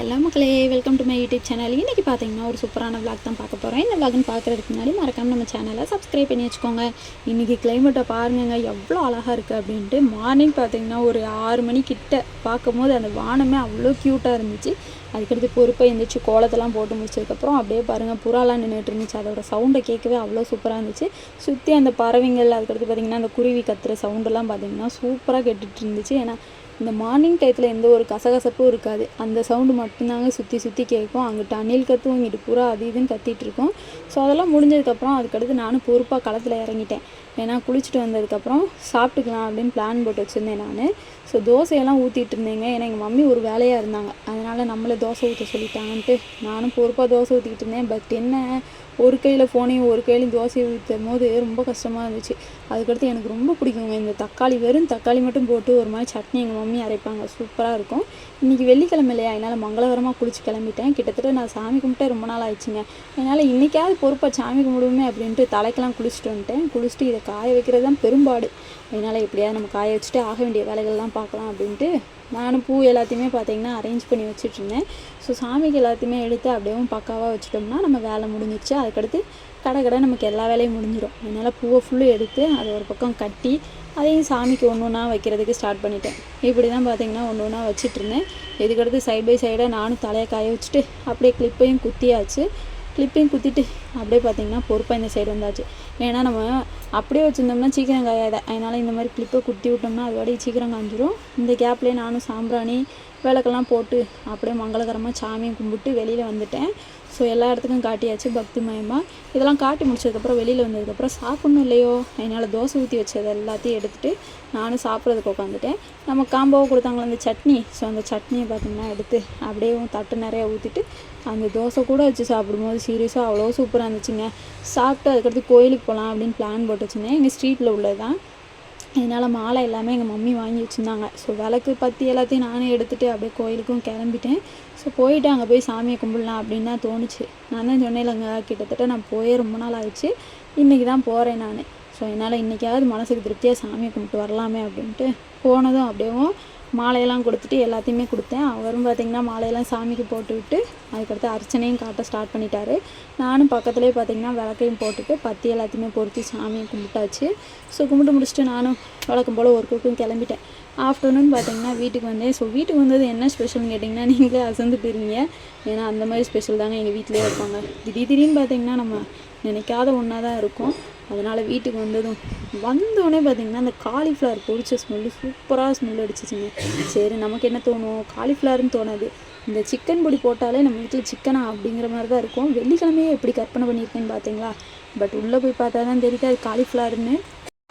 Hello மக்களே welcome to my YouTube channel இன்றைக்கி பார்த்தீங்கன்னா ஒரு சூப்பரான விளாக் தான் பார்க்க போகிறோம் இந்த விளாக்னு பார்க்குறதுக்கு முன்னாடி மறக்காம நம்ம சேனலை சப்ஸ்கிரைப் பண்ணி வச்சுக்கோங்க. இன்றைக்கி கிளைமேட்டை பாருங்கங்க எவ்வளோ அழகாக இருக்குது அப்படின்ட்டு மார்னிங் பார்த்தீங்கன்னா ஒரு ஆறு மணிக்கிட்ட பார்க்கும் பார்க்கும்போது அந்த வானமே அவ்வளோ க்யூட்டாக இருந்துச்சு. அதுக்கடுத்து பொறுப்பை எழுந்திரிச்சு கோலத்தெல்லாம் போட்டு முடிச்சதுக்கப்புறம் அப்படியே பாருங்கள் புறாலாம் நின்றுட்டு இருந்துச்சு. அதோட சவுண்டை கேட்கவே அவ்வளோ சூப்பராக இருந்துச்சு. சுற்றி அந்த பறவைங்கள் அதுக்கடுத்து பார்த்திங்கன்னா அந்த குருவி கத்துற சவுண்டெல்லாம் பார்த்திங்கன்னா சூப்பராக கேட்டுட்டு இருந்துச்சு. ஏன்னா இந்த மார்னிங் டயத்தில் எந்த ஒரு கசகசப்பும் இருக்காது. அந்த சவுண்டு மட்டும்தாங்க சுற்றி சுற்றி கேட்கும் அங்கே அணில் கத்தும் இங்கிட்டு பூரா அது இதுன்னு கத்திட்டுருக்கோம் ஸோ அதெல்லாம் முடிஞ்சதுக்கப்புறம் அதுக்கடுத்து நானும் பொறுப்பாக களத்தில் இறங்கிட்டேன். ஏன்னா குளிச்சுட்டு வந்ததுக்கப்புறம் சாப்பிட்டுக்கலாம் அப்படின்னு பிளான் போட்டு வச்சுருந்தேன் நான். ஸோ தோசையெல்லாம் ஊற்றிட்டு இருந்தேங்க. ஏன்னா எங்கள் மம்மி ஒரு வேலையாக இருந்தாங்க. அதனால் நம்மளை தோசை ஊற்ற சொல்லிட்டாங்கன்ட்டு நானும் பொறுப்பாக தோசை ஊற்றிக்கிட்டு இருந்தேன். பட் என்ன ஒரு கையில் ஃபோனையும் ஒரு கையிலையும் தோசையை ஊற்றும் போது ரொம்ப கஷ்டமாக இருந்துச்சு. அதுக்கடுத்து எனக்கு ரொம்ப பிடிக்குங்க. இந்த தக்காளி வெறும் தக்காளி மட்டும் போட்டு ஒரு மாதிரி சட்னி எங்கள் மம்மி அரைப்பாங்க. சூப்பராக இருக்கும். இன்றைக்கி வெள்ளிக்கிழமை இல்லையா என்னால் மங்களகரமாக குளிச்சு கிளம்பிட்டேன். கிட்டத்தட்ட நான் சாமி கும்பிட்டே ரொம்ப நாள் ஆயிடுச்சுங்க. என்னால் இன்றைக்காவது பொறுப்பாக சாமி கும்பிடுவோமே அப்படின்ட்டு தலைக்கெல்லாம் குளிச்சுட்டு வந்துட்டேன். குளிச்சுட்டு இதை காய வைக்கிறது தான் பெரும்பாடு. அதனால் எப்படியாவது நம்ம காய வச்சுட்டு ஆக வேண்டிய வேலைகள்லாம் பார்க்கலாம் அப்படின்ட்டு நானும் பூ எல்லாத்தையுமே பார்த்தீங்கன்னா அரேஞ்ச் பண்ணி வச்சுட்ருந்தேன். ஸோ சாமிக்கு எல்லாத்தையுமே எடுத்து அப்படியே பக்காவாக வச்சுட்டோம்னா நம்ம வேலை முடிஞ்சிச்சு அதுக்கடுத்து கடை கடை நமக்கு எல்லா வேலையும் முடிஞ்சிடும் அதனால் பூவை ஃபுல்லும் எடுத்து அதை ஒரு பக்கம் கட்டி அதையும் சாமிக்கு ஒன்று ஒன்றா வைக்கிறதுக்கு ஸ்டார்ட் பண்ணிட்டேன். இப்படி தான் பார்த்தீங்கன்னா ஒன்று ஒன்றா வச்சுட்ருந்தேன். இதுக்கடுத்து சைட் பை சைடாக நானும் தலையை காய வச்சுட்டு அப்படியே கிளிப்பையும் குத்தியாச்சு. கிளிப்பிங் குத்திட்டு அப்படியே பார்த்தீங்கன்னா பொறுப்பாக இந்த சைடு வந்தாச்சு. ஏன்னா நம்ம அப்படியே வச்சுருந்தோம்னா சீக்கிரம் காயாத. அதனால் இந்த மாதிரி கிளிப்பை குத்தி விட்டோம்னா அதோடய சீக்கிரம் காஞ்சிரும். இந்த கேப்லேயே நானும் சாம்பிராணி விளக்கெல்லாம் போட்டு அப்படியே மங்களகரமாக சாமியை கும்பிட்டு வெளியில் வந்துட்டேன். ஸோ எல்லா இடத்துக்கும் காட்டியாச்சு பக்தி மயமாக இதெல்லாம் காட்டி முடிச்சதுக்கப்புறம் வெளியில் வந்ததுக்கப்புறம் சாப்பிட்ணும் இல்லையோ? அதனால் தோசை ஊற்றி வச்சது எல்லாத்தையும் எடுத்துகிட்டு நானும் சாப்பிட்றதுக்கு உட்காந்துட்டேன் நம்ம காம்போவை கொடுத்தாங்களே அந்த சட்னி. ஸோ அந்த சட்னியை பார்த்திங்கன்னா எடுத்து அப்படியே தட்டு நிறையா ஊற்றிட்டு அந்த தோசை கூட வச்சு சாப்பிடும்போது சீரியஸாக அவ்வளோ சூப்பராக இருந்துச்சுங்க. சாப்பிட்டு அதுக்கடுத்து கோயிலுக்கு போகலாம் அப்படின்னு பிளான் போட்டு வச்சுருந்தேன் எங்கள் ஸ்ட்ரீட்டில் உள்ளது தான் இதனால் மாலை எல்லாமே எங்கள் மம்மி வாங்கி வச்சுருந்தாங்க ஸோ விளக்கு பற்றி எல்லாத்தையும் நானே எடுத்துகிட்டு அப்படியே கோயிலுக்கும் கிளம்பிட்டேன். ஸோ போயிட்டு அங்கே போய் சாமியை கும்பிடலாம் அப்படின்னு தான் தோணுச்சு. நான் தான் சொன்னேன்லங்க கிட்டத்தட்ட நான் போயே ரொம்ப நாள் ஆயிடுச்சு. இன்றைக்கி தான் போகிறேன் நான். ஸோ என்னால் இன்றைக்காவது மனசுக்கு திருப்தியாக சாமியை கும்பிட்டு வரலாமே அப்படின்ட்டு போனதும் அப்படியேவும் மாலையெல்லாம் கொடுத்துட்டு எல்லாத்தையுமே கொடுத்தேன். அவரும் பார்த்திங்கன்னா மாலையெல்லாம் சாமிக்கு போட்டு விட்டு அதுக்கடுத்து அர்ச்சனையும் காட்ட ஸ்டார்ட் பண்ணிட்டாரு. நானும் பக்கத்துலேயே பார்த்திங்கன்னா விளக்கையும் போட்டுட்டு பத்தி எல்லாத்தையுமே பொருத்தி சாமியை கும்பிட்டாச்சு. ஸோ கும்பிட்டு முடிச்சுட்டு நானும் வழக்கம் போல் ஒர்க்குக்கும் கிளம்பிட்டேன். ஆஃப்டர்நூன் பார்த்தீங்கன்னா வீட்டுக்கு வந்தேன். ஸோ வீட்டுக்கு வந்தது என்ன ஸ்பெஷல்னு கேட்டிங்கன்னா நீங்களே அசந்து போயிருவீங்க. ஏன்னா அந்த மாதிரி ஸ்பெஷல் தாங்க எங்கள் வீட்டிலே இருப்பாங்க. திடீர் திடீர்னு பார்த்தீங்கன்னா நம்ம நினைக்காத ஒன்றா தான் இருக்கும். அதனால் வீட்டுக்கு வந்ததும் வந்தோடனே பார்த்தீங்கன்னா அந்த காலிஃப்ளவர் பொரிச்ச ஸ்மெல்லு சூப்பராக ஸ்மெல் அடிச்சிச்சுங்க. சரி நமக்கு என்ன தோணும்? காலிஃப்ளவர்னு தோணாது. இந்த சிக்கன் பொடி போட்டாலே நம்ம வீட்டில் சிக்கனா அப்படிங்கிற மாதிரி தான் இருக்கும். வெள்ளிக்கிழமையே எப்படி கற்பனை பண்ணியிருக்கேன்னு பார்த்தீங்களா பட் உள்ளே போய் பார்த்தா தான் தெரியுது அது காலிஃப்ளவர்னு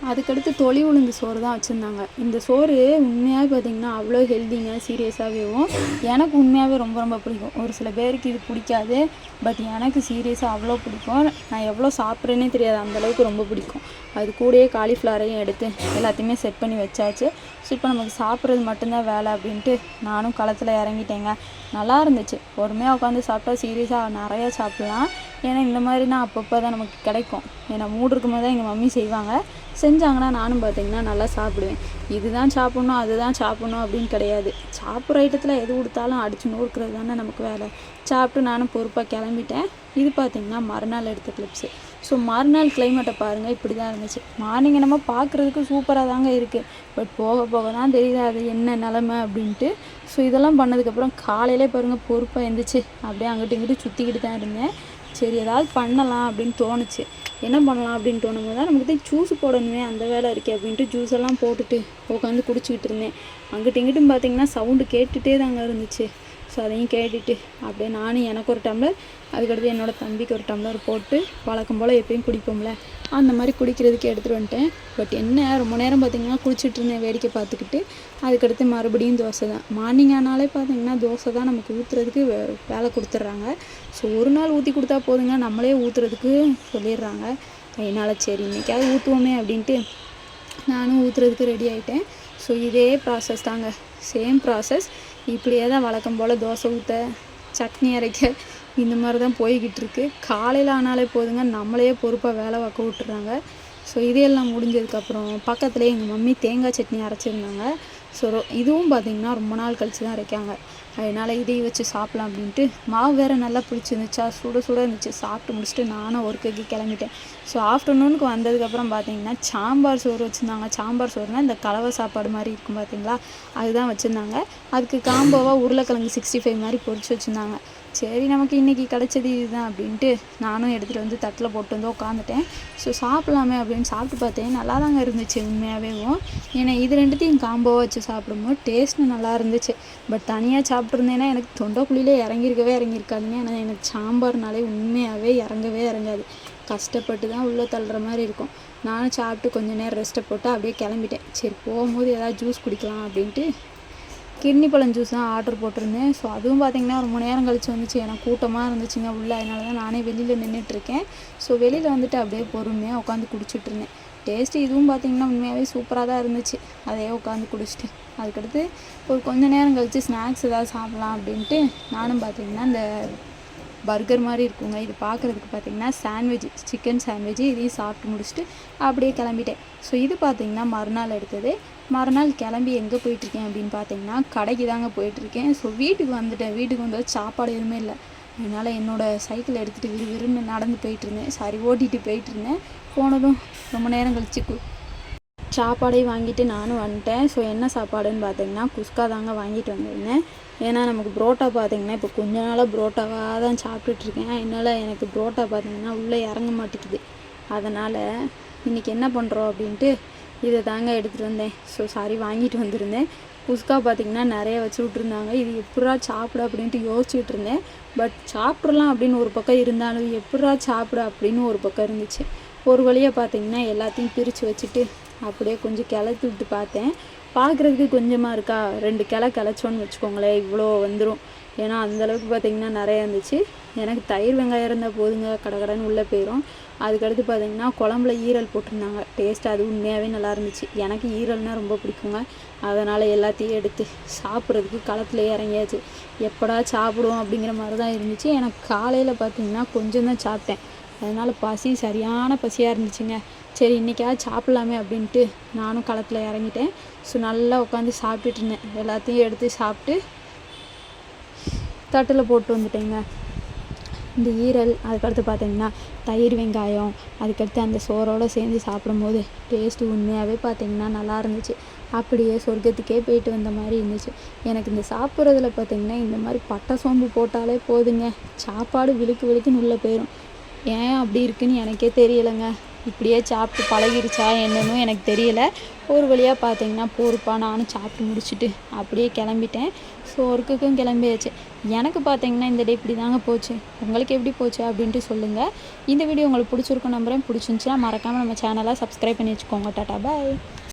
அதுக்கடுத்து தொளி உளுந்து சோறு தான் வச்சுருந்தாங்க. இந்த சோறு உண்மையாகவே பார்த்திங்கன்னா அவ்வளோ ஹெல்த்திங்க சீரியஸாகவேவும் எனக்கு உண்மையாகவே ரொம்ப ரொம்ப பிடிக்கும். ஒரு சில பேருக்கு இது பிடிக்காது பட் எனக்கு சீரியஸாக அவ்வளோ பிடிக்கும். நான் எவ்வளோ சாப்பிட்றேனே தெரியாது அந்தளவுக்கு ரொம்ப பிடிக்கும். அது கூடயே காலிஃப்ளவரையும் எடுத்து எல்லாத்தையுமே செட் பண்ணி வச்சாச்சு. ஸோ இப்போ நமக்கு சாப்பிட்றது மட்டும்தான் வேலை அப்படின்ட்டு நானும் களத்தில் இறங்கிட்டேங்க. நல்லா இருந்துச்சு. பொறுமையாக உட்காந்து சாப்பிட்டா சீரியஸாக நிறையா சாப்பிட்லாம். ஏன்னா இந்த மாதிரினா அப்பப்போ தான் நமக்கு கிடைக்கும். ஏன்னா மூடு இருக்கும்போது தான் எங்கள் மம்மி செய்வாங்க. செஞ்சாங்கன்னா நானும் பார்த்தீங்கன்னா நல்லா சாப்பிடுவேன். இதுதான் சாப்பிட்ணும் அதுதான் சாப்பிட்ணும் அப்படின்னு கிடையாது. சாப்பிட்ற ஐட்டத்தில் எது கொடுத்தாலும் அடித்து நூறுக்கிறது தானே நமக்கு வேலை. சாப்பிட்டு நானும் பொறுப்பாக கிளம்பிட்டேன். இது பார்த்திங்கன்னா மறுநாள் எடுத்த கிளிப்ஸு ஸோ மறுநாள் கிளைமேட்டை பாருங்கள் இப்படி தான் இருந்துச்சு. மார்னிங் நம்ம பார்க்குறதுக்கு சூப்பராக தாங்க இருக்குது பட் போக போக தான் தெரியுது அது என்ன நிலமை அப்படின்ட்டு. ஸோ இதெல்லாம் பண்ணதுக்கப்புறம் காலையிலே பாருங்கள் பொறுப்பாக எழுந்திரிச்சு அப்படியே அங்கிட்டு இங்கிட்டு சுற்றிக்கிட்டு தான் இருந்தேன். சரி ஏதாவது பண்ணலாம் அப்படின்னு தோணுச்சு. என்ன பண்ணலாம் அப்படின்னு தோணும் போது தான் நமக்கு ஜூஸ் போடணுமே அந்த வேலை இருக்கே அப்படின்ட்டு ஜூஸ் எல்லாம் போட்டுட்டு உட்காந்து குடிச்சிக்கிட்டு இருந்தேன். அங்கிட்டு இங்கிட்டும் பார்த்தீங்கன்னா சவுண்டு கேட்டுகிட்டே தாங்க இருந்துச்சு. ஸோ அதையும் கேட்டுட்டு அப்படியே நானும் எனக்கு ஒரு டம்ளர் அதுக்கடுத்து என்னோடய தம்பிக்கு ஒரு டம்ளர் போட்டு வழக்கம் போல் எப்பயும் குடிப்போம்ல. அந்த மாதிரி குடிக்கிறதுக்கு எடுத்துகிட்டு வந்துட்டேன். பட் என்ன ரொம்ப நேரம் பார்த்திங்கன்னா குளிச்சுட்டு இருந்தேன் வேடிக்கை பார்த்துக்கிட்டு. அதுக்கடுத்து மறுபடியும் தோசை தான். மார்னிங் ஆனாலே பார்த்திங்கன்னா தோசை தான் நமக்கு ஊற்றுறதுக்கு வே- வேலை கொடுத்துட்றாங்க. ஸோ ஒரு நாள் ஊற்றி கொடுத்தா போதுங்க. நம்மளே ஊற்றுறதுக்கு சொல்லிடுறாங்க. அதனால் சரி இன்னைக்காவது ஊற்றுவோமே அப்படின்ட்டு நானும் ஊற்றுறதுக்கு ரெடி ஆகிட்டேன் ஸோ இதே ப்ராசஸ் தாங்க. சேம் ப்ராசஸ் இப்படியே தான் வழக்கம் போல் தோசை ஊற்ற சட்னி அரைக்க இந்த மாதிரி தான் போய்கிட்டு இருக்கு. காலையில் ஆனாலே போதுங்க நம்மளையே பொறுப்பாக வேலை பார்க்க விட்டுறாங்க. ஸோ இதையெல்லாம் முடிஞ்சதுக்கப்புறம் பக்கத்துலேயே எங்கள் மம்மி தேங்காய் சட்னி அரைச்சிருந்தாங்க. ஸோ இதுவும் பார்த்திங்கன்னா ரொம்ப நாள் கழிச்சு தான் இருக்காங்க அதனால் இதையும் வச்சு சாப்பிட்லாம் அப்படின்ட்டு மாவு வேறு நல்லா பிடிச்சிருந்துச்சா சுட சுட இருந்துச்சு. சாப்பிட்டு முடிச்சுட்டு நானும் ஒர்க்குக்கு கிளம்பிட்டேன். ஸோ ஆஃப்டர்நூனுக்கு வந்ததுக்கப்புறம் பார்த்தீங்கன்னா சாம்பார் சோறு வச்சுருந்தாங்க. சாம்பார் சோறுனா இந்த கலவை சாப்பாடு மாதிரி இருக்கும் பார்த்தீங்களா அதுதான் வச்சுருந்தாங்க. அதுக்கு காம்போவாக உருளைக்கிழங்கு சிக்ஸ்டி ஃபைவ் மாதிரி பொரிச்சு வச்சுருந்தாங்க. சரி நமக்கு இன்றைக்கி கிடச்சது இதுதான் அப்படின்ட்டு நானும் எடுத்துகிட்டு வந்து தட்டில் போட்டு வந்து உட்காந்துட்டேன் ஸோ சாப்பிட்லாமே அப்படின்னு சாப்பிட்டு பார்த்தேன். நல்லா தாங்க இருந்துச்சு உண்மையாகவேவும் ஏன்னா இது ரெண்டுத்தையும் காம்போவாக வச்சு சாப்பிடும்போது டேஸ்ட்டு நல்லா இருந்துச்சு. பட் தனியாக சாப்பிட்ருந்தேன்னா எனக்கு தொண்டைக்குழியிலே இறங்கியிருக்கவே இறங்கியிருக்காதுங்க ஏன்னா எனக்கு சாம்பார்னாலே உண்மையாகவே இறங்கவே இறங்காது. கஷ்டப்பட்டு தான் உள்ளே தள்ளுற மாதிரி இருக்கும். நானும் சாப்பிட்டு கொஞ்சம் நேரம் ரெஸ்ட்டை போட்டு அப்படியே கிளம்பிட்டேன். சரி போகும்போது ஏதாவது ஜூஸ் குடிக்கலாம் அப்படின்ட்டு கிட்னி பழம் ஜூஸ் தான் ஆர்டர் போட்டிருந்தேன். ஸோ அதுவும் பார்த்திங்கன்னா ஒரு மணி நேரம் கழிச்சு வந்துச்சு. ஏன்னா கூட்டமாக இருந்துச்சுங்க உள்ளே. அதனால தான் நானே வெளியில் நின்றுட்டுருக்கேன் ஸோ வெளியில் வந்துட்டு அப்படியே பொறுமையாக உட்காந்து குடிச்சிட்ருந்தேன் டேஸ்ட்டு இதுவும் பார்த்திங்கன்னா உண்மையாகவே சூப்பராக தான் இருந்துச்சு. அதையே உட்காந்து குடிச்சிட்டு அதுக்கடுத்து ஒரு கொஞ்ச நேரம் கழித்து ஸ்நாக்ஸ் ஏதாவது சாப்பிட்லாம் அப்படின்ட்டு நானும் பார்த்திங்கன்னா இந்த பர்கர் மாதிரி இருக்குங்க. இது பார்க்குறதுக்கு பார்த்தீங்கன்னா சாண்ட்விச் சிக்கன் சாண்ட்விச் இதையும் சாப்பிட்டு முடிச்சுட்டு அப்படியே கிளம்பிட்டேன். ஸோ இது பார்த்திங்கன்னா மறுநாள் எடுத்தது. மறுநாள் கிளம்பி எங்கே போயிட்டுருக்கேன் அப்படின்னு பார்த்தீங்கன்னா கடைக்கு தாங்க போயிட்டுருக்கேன். ஸோ வீட்டுக்கு வந்துட்டேன். வீட்டுக்கு வந்தது சாப்பாடு எதுவுமே இல்லை. அதனால் என்னோடய சைக்கிள் எடுத்துகிட்டு விறு விறுன்னு நடந்து போயிட்டுருந்தேன். சாரி ஓட்டிகிட்டு போயிட்டுருந்தேன். போனதும் ரொம்ப நேரம் கழிச்சு சாப்பாடையும் வாங்கிட்டு நானும் வந்துட்டேன். ஸோ என்ன சாப்பாடுன்னு பார்த்தீங்கன்னா குஸ்கா தாங்க வாங்கிட்டு வந்திருந்தேன். ஏன்னா நமக்கு புரோட்டா பார்த்தீங்கன்னா இப்போ கொஞ்ச நாளாக புரோட்டாவாக தான் சாப்பிட்டுட்ருக்கேன் என்னால் எனக்கு புரோட்டா பார்த்தீங்கன்னா உள்ளே இறங்க மாட்டேங்குது. அதனால் இன்றைக்கி என்ன பண்ணுறோம் அப்படின்ட்டு இதை தாங்க எடுத்துகிட்டு வந்தேன். ஸோ சாரி வாங்கிட்டு வந்திருந்தேன். குஸ்கா பார்த்திங்கன்னா நிறைய வச்சு விட்ருந்தாங்க இது எப்படா சாப்பிட அப்படின்ட்டு யோசிச்சுட்டு இருந்தேன் பட் சாப்பிட்றலாம் அப்படின்னு ஒரு பக்கம் இருந்தாலும் எப்படா சாப்பிட அப்படின்னு ஒரு பக்கம் இருந்துச்சு. ஒரு வழியாக பார்த்தீங்கன்னா எல்லாத்தையும் பிரித்து வச்சுட்டு அப்படியே கொஞ்சம் கிளத்து விட்டு பார்த்தேன். பார்க்குறதுக்கு கொஞ்சமாக இருக்கா? ரெண்டு கிளை கிளச்சோன்னு வச்சுக்கோங்களேன் இவ்வளோ வந்துடும் ஏன்னா அந்தளவுக்கு பார்த்திங்கன்னா நிறையா இருந்துச்சு. எனக்கு தயிர் வெங்காயம் இருந்தால் போதுங்க கடகடன்னு உள்ளே போயிடும் அதுக்கடுத்து பார்த்திங்கன்னா குழம்புல ஈரல் போட்டிருந்தாங்க. டேஸ்ட் அது உண்மையாகவே நல்லா இருந்துச்சு. எனக்கு ஈரல்னால் ரொம்ப பிடிக்குங்க. அதனால் எல்லாத்தையும் எடுத்து சாப்பிட்றதுக்கு களத்தில் இறங்கியாச்சு. எப்படா சாப்பிடுவோம் அப்படிங்கிற மாதிரி தான் இருந்துச்சு. எனக்கு காலையில் பார்த்திங்கன்னா கொஞ்சம் தான் சாப்பிட்டேன். அதனால் பசி சரியான பசியாக இருந்துச்சுங்க. சரி இன்றைக்காவது சாப்பிட்லாமே அப்படின்ட்டு நானும் களத்தில் இறங்கிட்டேன். ஸோ நல்லா உட்காந்து சாப்பிட்டுட்டு இருந்தேன். எல்லாத்தையும் எடுத்து சாப்பிட்டு தட்டில் போட்டு வந்துட்டேங்க. இந்த ஈரல் அதுக்கடுத்து பார்த்தீங்கன்னா தயிர் வெங்காயம் அதுக்கடுத்து அந்த சோறோடு சேர்ந்து சாப்பிடும்போது டேஸ்ட்டு உண்மையாகவே பார்த்தீங்கன்னா நல்லா இருந்துச்சு. அப்படியே சொர்க்கத்துக்கே போயிட்டு வந்த மாதிரி இருந்துச்சு. எனக்கு இந்த சாப்பிட்றதுல பார்த்தீங்கன்னா இந்த மாதிரி பட்டை சோம்பு போட்டாலே போதுங்க. சாப்பாடு விழுக்கு விழுக்குன்னு உள்ளே போயிடும் ஏன் அப்படி இருக்குன்னு எனக்கே தெரியலைங்க. இப்படியே சாப்பிட்டு பழகிருச்சா என்னன்னு எனக்கு தெரியல. ஒரு வழியாக பார்த்தீங்கன்னா போருப்பா நானும் சாப்பிட்டு முடிச்சுட்டு அப்படியே கிளம்பிட்டேன். ஸோ ஒர்க்குக்கும் கிளம்பியாச்சு. எனக்கு பார்த்தீங்கன்னா இந்த டே இப்படி தாங்க போச்சு. உங்களுக்கு எப்படி போச்சு அப்படின்ட்டு சொல்லுங்கள் இந்த வீடியோ உங்களுக்கு பிடிச்சிருக்கும் நம்புறேன். பிடிச்சிருந்துச்சுன்னா மறக்காமல் நம்ம சேனலை சப்ஸ்கிரைப் பண்ணி வச்சுக்கோங்க. Tata bye.